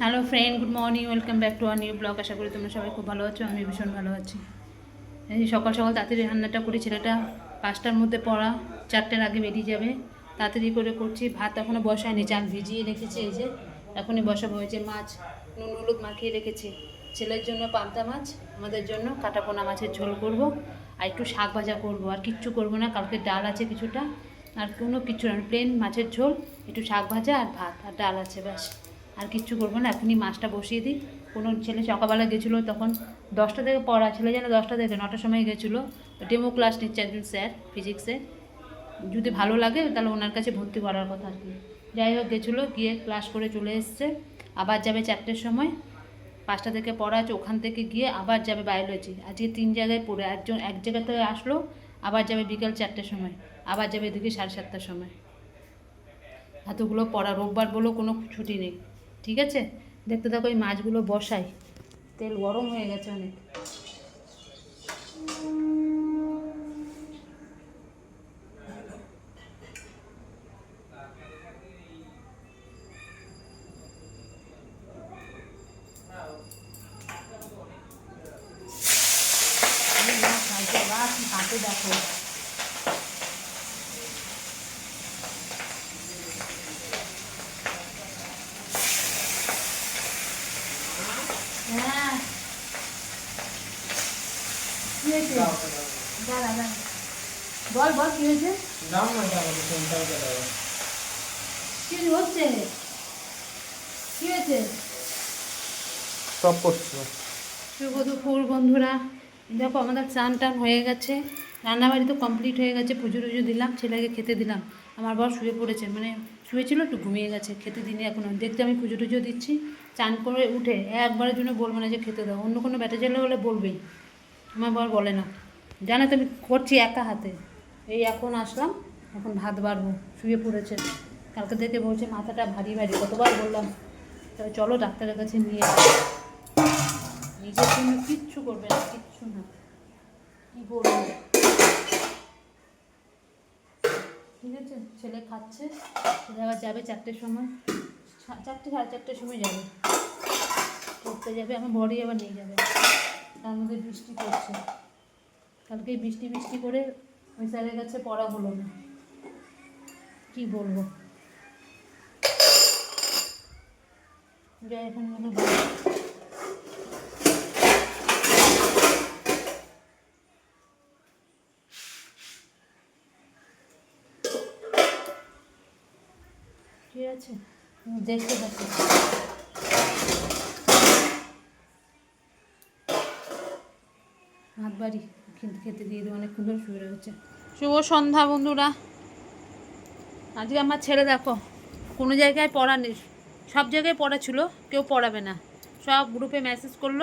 Hello friend good morning welcome back to our new blog আশা করি তোমরা সবাই খুব ভালো আছো। আমি ভীষণ ভালো আছি। এই সকাল সকাল তাড়াতাড়ি রান্নাটা করি, ছেলেটা পাঁচটার মধ্যে পড়া, চারটের আগে বেরিয়ে যাবে। তাড়াতাড়ি করে করছি। ভাত এখনও বসায়নি, চাল ভিজিয়ে রেখেছি এই যে। এখনই বসাবো হয়েছে মাছ, নুন, হলুদ মাখিয়ে রেখেছি। ছেলের জন্য পান্তা মাছ, আমাদের জন্য কাটাপোনা মাছের ঝোল করব। আর একটু শাক ভাজা করব। আর কিচ্ছু করব না, কালকে ডাল আছে কিছুটা। আর কোনো কিছু না, প্লেন মাছের ঝোল, একটু শাক ভাজা আর ভাত, আর ডাল আছে, ব্যাস। আর কিচ্ছু করব না, এখনই মাছটা বসিয়ে দিই। কোনো ছেলে সকালবেলা গেছিল তখন দশটা থেকে পড়া, ছেলে যেন দশটা থেকে নটার সময় গেছিল ডেমো ক্লাস নিচ্ছে একজন স্যার ফিজিক্সে যদি ভালো লাগে, তাহলে ওনার কাছে ভর্তি করার কথা আর কি। যাই হোক, গেছিল, গিয়ে ক্লাস করে চলে এসছে। আবার যাবে চারটের সময়। পাঁচটা থেকে পড়া আছে, ওখান থেকে গিয়ে আবার যাবে বায়োলজি আজকে তিন জায়গায় পড়ে, একজন, এক জায়গা থেকে আসলো, আবার যাবে বিকেল চারটের সময়। আবার যাবে এদিকে সাড়ে সাতটার সময়। এতগুলো পড়া, রোববার বলেও কোনো ছুটি নেই। ঠিক আছে? দেখতে থাকো এই মাছগুলো বসাই। তেল গরম হয়ে গেছে অনেক। দেখো হ্যাঁ কি হয়েছে বল বল কি হয়েছে? দাও না দাও ফোনটাও দাও কি হচ্ছে? কি হয়েছে? স্টপ করছ। শুভ দুপুর বন্ধুরা। দেখো আমাদের চান টান হয়ে গেছে। রান্নাবাড়ি তো কমপ্লিট হয়ে গেছে। পুজো টুজো দিলাম ছেলেকে খেতে দিলাম। আমার বর শুয়ে পড়েছে মানে শুয়েছিল একটু ঘুমিয়ে গেছে। খেতে দিনে এখনও। দেখতে আমি পুজো টুজো দিচ্ছি। চান করে উঠে একবারের জন্য বলব না যে খেতে দাও। অন্য কোনো ব্যাটা ছেলে হলে বলবেই। আমার বর বলে না। জানো তো আমি করছি একা হাতে। এই এখন আসলাম, এখন ভাত বাড়বো, শুয়ে পড়েছে। কালকে থেকে বলছে মাথাটা ভারী ভারী, কতবার বললাম। তবে চলো ডাক্তারের কাছে নিয়ে। নিজের জন্য কিচ্ছু করবে না, কিচ্ছু না। কি বলব ঠিক আছে, ছেলে খাচ্ছে। ছেলে আবার যাবে চারটের সময়। চারটে, সাড়ে চারটের সময় যাবে। পড়তে যাবে, আমার বড়ি আবার নিয়ে যাবে। তার মধ্যে বৃষ্টি পড়ছে। কালকে বৃষ্টি বৃষ্টি করে ওই স্যারের কাছে পড়া হলো না। কি বলব? ঠিক আছে? দেখতে থাকো। হাত বাড়ি খেতে দিয়ে দেবো, অনেকক্ষণ ধরে শুয়ে রয়েছে। শুভ সন্ধ্যা, বন্ধুরা। আজকে আমার ছেলে দেখো, কোনো জায়গায় পড়া নেই। সব জায়গায় পড়া ছিল, কেউ পড়াবে না। সব গ্রুপে মেসেজ করল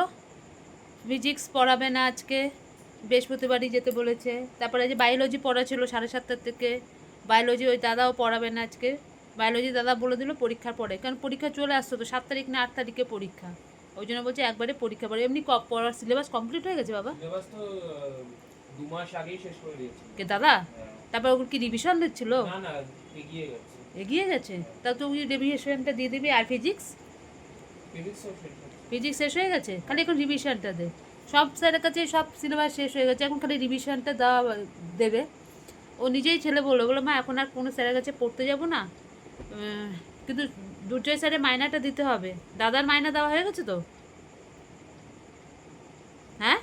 ফিজিক্স পড়াবে না আজকে, বৃহস্পতিবারই যেতে বলেছে। তারপরে যে বায়োলজি পড়া ছিল সাড়ে সাতটার থেকে বায়োলজি ওই দাদাও পড়াবে না আজকে। বায়োলজি দাদা বলে দিল, পরীক্ষার পরে। কারণ পরীক্ষা চলে আসতো তো, সাত তারিখ না আট তারিখে পরীক্ষা। ওই জন্য বলছে একবারে পরীক্ষা পড়ে এমনি পড়ার সিলেবাস কমপ্লিট হয়ে গেছে বাবা? সিলেবাস তো দু মাস আগেই শেষ করে দিয়েছি। কে দাদা। তারপর ওগুলো কি রিভিশন দিচ্ছিল? না না এগিয়ে গেছে। এগিয়ে গেছে? তা তো ওই রিভিশনটা দিয়ে দিবি। আর ফিজিক্স। ফিজিক্স শেষ হয়ে গেছে? খালি এখন রিভিশনটা দে। সব স্যারের কাছে সব সিলেবাস শেষ হয়ে গেছে। এখন খালি রিভিশনটা দেওয়া দেবে। ও নিজেই ছেলে বলল বলো মা এখন আর কোনো স্যারের কাছে পড়তে যাব না। কিন্তু দুর্জয় স্যারের মাইনাটা দিতে হবে। দাদার মাইনা দেওয়া হয়ে গেছে তো? হ্যাঁ?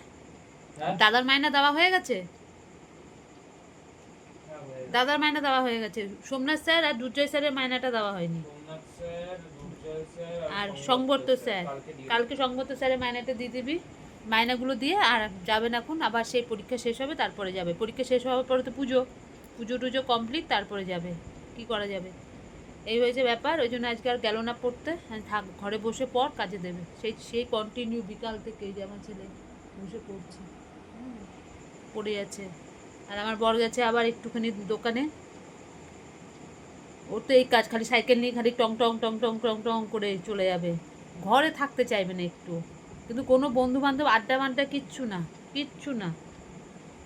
হ্যাঁ? দাদার মাইনা দেওয়া হয়ে গেছে? হ্যাঁ, গেছে। দাদার মাইনা দেওয়া হয়ে গেছে। সোমনাথ স্যার আর দুর্জয় স্যারের মাইনাটা দেওয়া হয়নি। আর সংবর্ত স্যার কালকে সংবর্ত স্যারের মাইনাটা দিয়ে দিবি। মাইনাগুলো দিয়ে আর যাবেন এখন আবার সেই পরীক্ষা শেষ হবে তারপরে যাবে। পরীক্ষা শেষ হওয়ার পরে তো পুজো। পুজো টুজো কমপ্লিট তারপরে যাবে। কি করা যাবে? এই হয়েছে ব্যাপার, ওই জন্য আজকে আর গেল না পড়তে। আর থাক, ঘরে বসে পর কাজে দেবে। সেই সেই কন্টিনিউ বিকাল থেকে এই যে আমার ছেলে বসে পড়ছে। পড়ে যাচ্ছে আর আমার বর গেছে আবার একটুখানি দোকানে। ওর তো এই কাজ, খালি সাইকেল নিয়ে খালি টং টং টং টং টং টং করে চলে যাবে। ঘরে থাকতে চাইবে না একটু। কিন্তু কোনো বন্ধু বান্ধব আড্ডা মাড্ডা কিচ্ছু না কিচ্ছু না।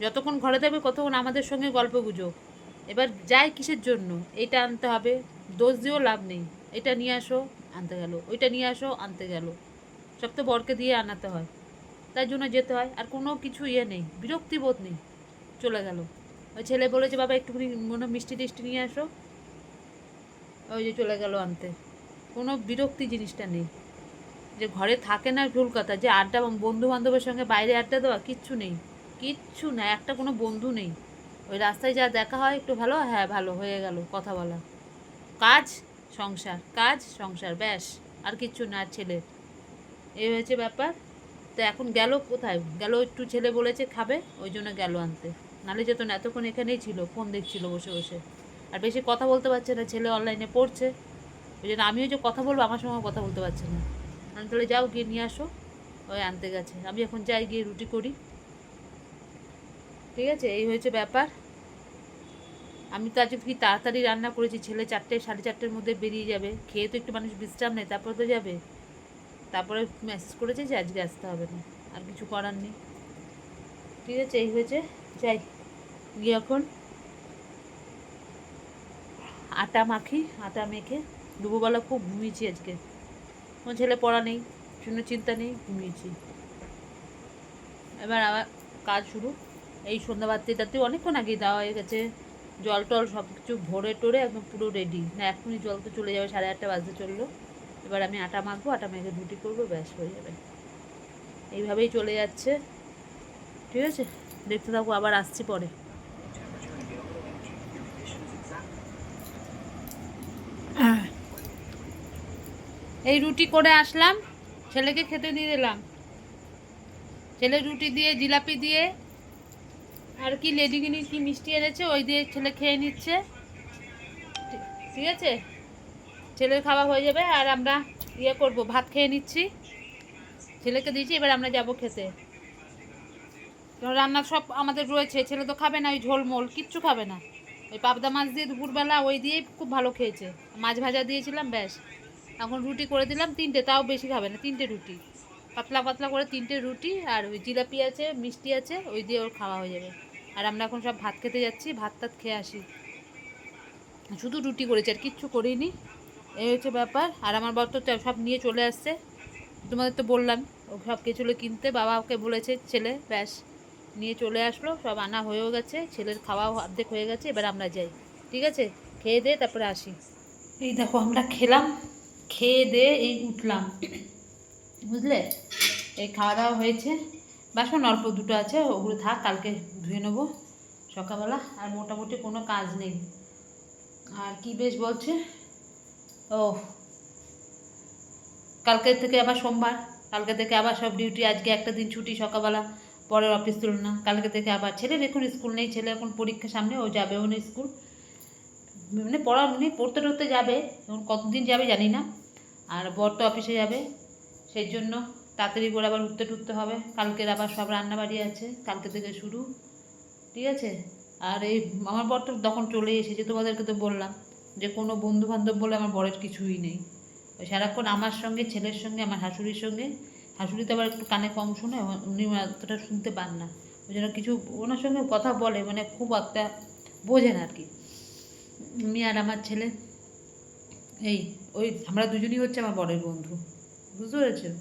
যতক্ষণ ঘরে থাকবে কতক্ষণ আমাদের সঙ্গে গল্প গুজব এবার যাই কিসের জন্য, এটা আনতে হবে। দোষ দিয়েও লাভ নেই। এটা নিয়ে আসো, আনতে গেল। ওইটা নিয়ে আসো, আনতে গেল। সব তো বরকে দিয়ে আনাতে হয়। তাই জন্য যেতে হয়। আর কোনো কিছু ইয়ে নেই। বিরক্তিবোধ নেই। চলে গেল। ওই ছেলে বলেছে, বাবা, একটুখানি মনে মিষ্টি টিষ্টি নিয়ে আসো। ওই যে চলে গেল আনতে। কোনো বিরক্তি জিনিসটা নেই। যে ঘরে থাকে না ভুল কথা, যে আড্ডা বন্ধু বান্ধবের সঙ্গে বাইরে আড্ডা দেওয়া কিচ্ছু নেই। কিচ্ছু না, একটা কোনো বন্ধু নেই। ওই রাস্তায় যা দেখা হয় একটু ভালো হ্যাঁ ভালো, হয়ে গেল কথা বলা। কাজ, সংসার কাজ, সংসার, ব্যাস, আর কিচ্ছু না আর ছেলে এই হয়েছে ব্যাপার। তো এখন গেল কোথায়? গেল একটু ছেলে বলেছে খাবে, ওই জন্য গেল আনতে। নালে যেত না এতক্ষণ এখানেই ছিল, ফোন দেখছিল বসে বসে। আর বেশি কথা বলতে পারছে না, ছেলে অনলাইনে পড়ছে। ওই জন্য আমিও যে কথা বলব, আমার সঙ্গে কথা বলতে পারছে না। আমি তাহলে যাও গিয়ে নিয়ে আসো, ওই আনতে গেছে। আমি এখন যাই গিয়ে রুটি করি। ঠিক আছে? এই হয়েছে ব্যাপার। আমি তো আজকে কি তাড়াতাড়ি রান্না করেছি, ছেলে চারটে, সাড়ে চারটের মধ্যে বেরিয়ে যাবে। খেয়ে তো একটু মানুষ বিশ্রাম নেয়, তারপরে তো যাবে। তারপরে মেসেজ করেছে যে আজকে আসতে হবে না, আর কিছু করার নেই। ঠিক আছে, এই হয়েছে, যাই। গিয়ে এখন আটা মাখি, আটা মেখে দুপুরবেলা খুব ঘুমিয়েছি আজকে। আমার ছেলে পড়া নেই কোনো চিন্তা নেই, ঘুমিয়েছি। এবার আবার কাজ শুরু। এই সন্ধ্যা বাতিটাতে অনেকক্ষণ আগে দেওয়া হয়ে গেছে। জল টল সব কিছু ভরে টরে একদম পুরো রেডি না এখনই জল তো চলে যাবে, সাড়ে আটটা বাজতে চলল। এবার আমি আটা মাখবো, আটা মেখে রুটি করব, ব্যাস, হয়ে যাবে। এইভাবেই চলে যাচ্ছে। ঠিক আছে? দেখতে থাকব আবার আসছি পরে। এই রুটি করে আসলাম, ছেলেকে খেতে দিয়ে দিলাম। ছেলে রুটি দিয়ে, জিলাপি দিয়ে আর কি লেডিগিনি কি মিষ্টি এনেছে, ওই দিয়ে ছেলে খেয়ে নিচ্ছে। ঠিক- আছে? ছেলের খাওয়া হয়ে যাবে, আর আমরা ইয়ে করব, ভাত খেয়ে নিচ্ছি। ছেলেকে দিয়েছি, এবার আমরা যাব খেতে। রান্না সব আমাদের রয়েছে, ছেলে তো খাবে না, ওই ঝোলমোল, কিচ্ছু খাবে না। ওই পাবদা মাছ দিয়ে দুপুরবেলা ওই দিয়েই খুব ভালো খেয়েছে। মাছ ভাজা দিয়েছিলাম, ব্যাস। এখন রুটি করে দিলাম, তিনটে, তাও বেশি খাবে না, তিনটে রুটি। পাতলা পাতলা করে তিনটে রুটি, আর ওই জিলাপি আছে, মিষ্টি আছে, ওই দিয়ে ওর খাওয়া হয়ে যাবে। আর আমরা এখন সব ভাত খেতে যাচ্ছি, ভাত টাত খেয়ে আসি। শুধু রুটি করেছি আর কিচ্ছু করিনি। এই হচ্ছে ব্যাপার। আর আমার বর তো সব নিয়ে চলে আসছে। তোমাদের তো বললাম, ও সব কিছুলো কিনতে। বাবাকে বলেছে, ছেলে, ব্যাস, নিয়ে চলে আসলো। সব আনা হয়েও গেছে। ছেলের খাওয়াও অর্ধেক হয়ে গেছে। এবার আমরা যাই। ঠিক আছে? খেয়ে দিয়ে তারপরে আসি। এই দেখো, আমরা খেলাম। খেয়ে দিয়ে এই উঠলাম। বুঝলে? এই খাওয়া দাওয়া হয়েছে। বাসন অল্প দুটো আছে, ওগুলো থাক, কালকে ধুয়ে নেব সকালবেলা, আর মোটামুটি কোনো কাজ নেই। আর কি বেশ বলছে? ও, কালকে থেকে আবার সোমবার, কালকে থেকে আবার সব ডিউটি, আজকে একটা দিন ছুটি সকালবেলা, পরের অফিস তুল না কালকে থেকে আবার ছেলের এখন স্কুল নেই, ছেলে এখন পরীক্ষা সামনে, ও যাবেও না স্কুল। মানে পড়া নেই পড়তে টড়তে যাবে, এখন কতদিন যাবে জানি না, আর বর তো অফিসে যাবে, সেই জন্য তাড়াতাড়ি করে আবার উঠতে টুটতে হবে। কালকের আবার সব রান্নাবাড়ি আছে, কালকে থেকে শুরু। ঠিক আছে? আর এই আমার বর তো তখন চলে এসেছে, তোমাদেরকে তো বললাম যে কোনো বন্ধু বান্ধব বলে আমার বরের কিছুই নেই। সারাক্ষণ আমার সঙ্গে, ছেলের সঙ্গে, আমার শাশুড়ির সঙ্গে। শাশুড়ি তো আবার একটু কানে কম শুনে, উনি এতটা শুনতে পান না। ওই জন্য কিছু ওনার সঙ্গে কথা বলে মানে খুব একটা বোঝেন আর কি উনি আর আমার ছেলে, এই, ওই আমরা দুজনই হচ্ছে আমার বরের বন্ধু। বুঝতে পেরেছেন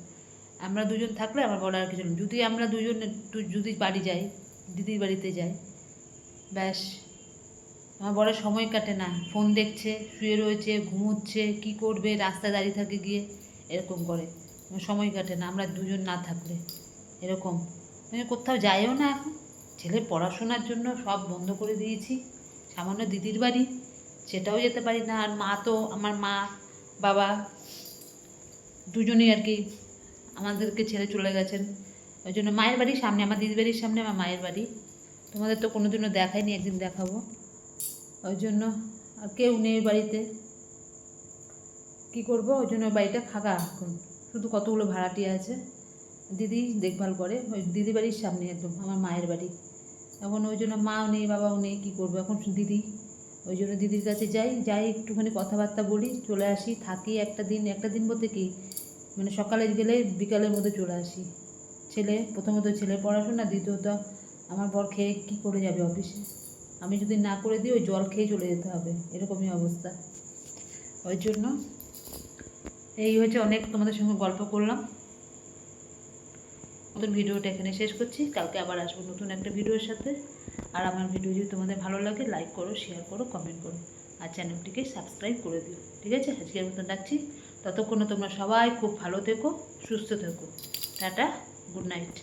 আমরা দুজন থাকলে আমার বড় আর কিছু। যদি আমরা দুজন একটু যদি বাড়ি যাই, দিদির বাড়িতে যাই, ব্যাস। আমার বড় সময় কাটে না। ফোন দেখছে, শুয়ে রয়েছে, ঘুমোচ্ছে, কি করবে, রাস্তায় দাঁড়িয়ে থাকে গিয়ে এরকম করে। সময় কাটে না আমরা দুজন না থাকলে। এরকম। মানে কোথাও যাইও না এখন। ছেলের পড়াশোনার জন্য সব বন্ধ করে দিয়েছি। সামান্য দিদির বাড়ি, সেটাও যেতে পারি না। আর মা তো, আমার মা, বাবা, দুজনেই আর কি আমাদেরকে ছেড়ে চলে গেছেন। ওই জন্য মায়ের বাড়ির সামনে, আমার দিদি বাড়ির সামনে, আমার মায়ের বাড়ি। তোমাদের তো কোনো দিনও দেখাইনি, একদিন দেখাবো। ওই জন্য আর কেউ নেই বাড়িতে। কি করব? ওই জন্য বাড়িটা ফাঁকা এখন। শুধু কতগুলো ভাড়াটি আছে। দিদি দেখভাল করে। ওই দিদি বাড়ির সামনে একদম, আমার মায়ের বাড়ি। এখন ওই জন্য মাও নেই, বাবাও নেই, কী করব? এখন দিদি। ওই জন্য দিদির কাছে যাই যাই একটুখানি কথাবার্তা বলি, চলে আসি, থাকি একটা দিন। একটা দিন বলতে কি মানে সকালে গেলে বিকালের মধ্যে চলে আসি। ছেলে, প্রথমত ছেলে পড়াশোনা, দ্বিতীয়ত আমার বর খেয়ে কী করে যাবে অফিসে? আমি যদি না করে দিই, ওই জল খেয়ে চলে যেতে হবে। এরকমই অবস্থা। ওই জন্য এই হচ্ছে অনেক তোমাদের সঙ্গে গল্প করলাম। নতুন ভিডিওটা এখানে শেষ করছি। কালকে আবার আসব নতুন একটা ভিডিওর সাথে। আর আমার ভিডিও যদি তোমাদের ভালো লাগে লাইক করো শেয়ার করো কমেন্ট করো। আর চ্যানেলটিকে সাবস্ক্রাইব করে দিও। ঠিক আছে? আজকের মতন রাখছি। ততক্ষণে তোমরা সবাই খুব ভালো থেকো সুস্থ থেকো। Tata good night.